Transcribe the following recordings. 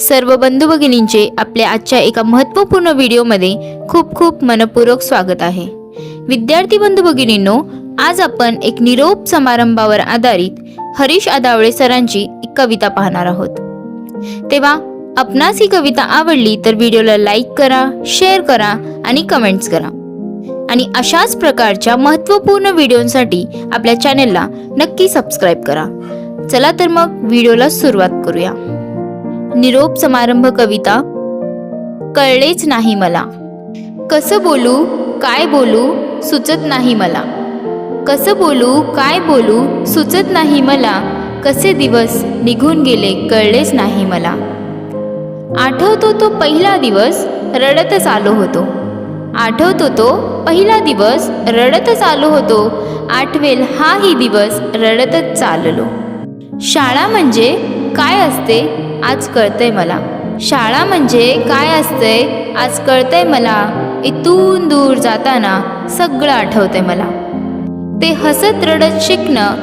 सर्व बंधू भगिनींचे आपल्या आजच्या एका महत्त्वपूर्ण व्हिडिओमध्ये खूप खूप मनपूर्वक स्वागत आहे. विद्यार्थी बंधू भगिनींनो आज आपण एक निरोप समारंभावर आधारित हरीश आदावळे सरांची एक कविता पाहणार आहोत. तेव्हा आपणास ही कविता आवडली तर व्हिडिओला लाईक करा शेअर करा आणि कमेंट्स करा. आणि अशाच प्रकारच्या महत्त्वपूर्ण व्हिडिओंसाठी आपल्या चॅनेलला नक्की सबस्क्राईब करा. चला तर मग व्हिडिओला सुरुवात करूया. निरोप समारंभ कविता कळलेच नाही मला. कसं बोलू काय बोलू सुचत नाही मला. कसं बोलू काय बोलू सुचत नाही मला. कसे दिवस निघून गेले कळलेच नाही मला. आठवतो तो पहिला दिवस रडतच आलो होतो. आठवतो तो पहिला दिवस रडतच आलो होतो. आठवेल हाही दिवस रडतच चाललो. शाळा म्हणजे काय असते? आज कळतंय मला. शाळा म्हणजे काय असतंय? आज कळतंय मला. इथून दूर जाताना सगळं आठवतंय मला. ते हसत रडत शिकणं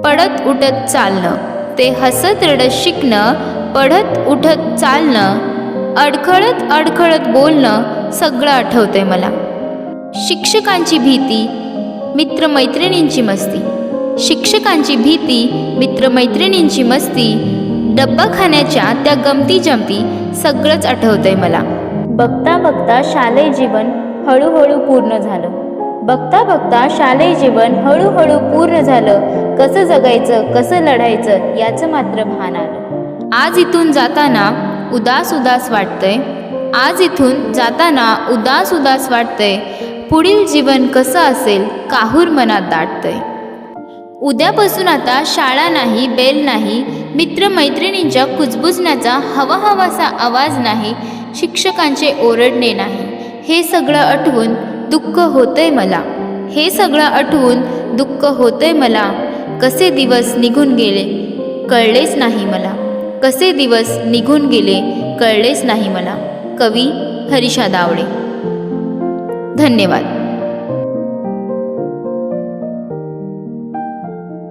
पडत उठत चालणं. ते हसत रडत शिकणं पडत उठत चालणं अडखळत अडखळत बोलणं सगळं आठवतंय मला. शिक्षकांची भीती मित्रमैत्रिणींची मस्ती. शिक्षकांची भीती मित्रमैत्रिणींची मस्ती डब्बा खाण्याच्या त्या गमती जमती सगळंच आठवतंय मला. बघता बघता शालेय जीवन हळूहळू पूर्ण झालं. बघता बघता शालेय जीवन हळूहळू पूर्ण झालं. कसं जगायचं कसं लढायचं याचं मात्र भान आलं. आज इथून जाताना उदास उदास वाटतंय. आज इथून जाताना उदास उदास वाटतंय. पुढील जीवन कसं असेल काहूर मनात दाटतंय. उद्यापासून आता शाळा नाही बेल नाही मित्रमैत्रिणींच्या कुजबुजण्याचा हवा हवासा आवाज नाही शिक्षकांचे ओरडणे नाही. हे सगळं आठवून दुःख होतंय मला. हे सगळं आठवून दुःख होतंय मला. कसे दिवस निघून गेले कळलेच नाही मला. कसे दिवस निघून गेले कळलेच नाही मला. कवी हरिषा दावडे. धन्यवाद.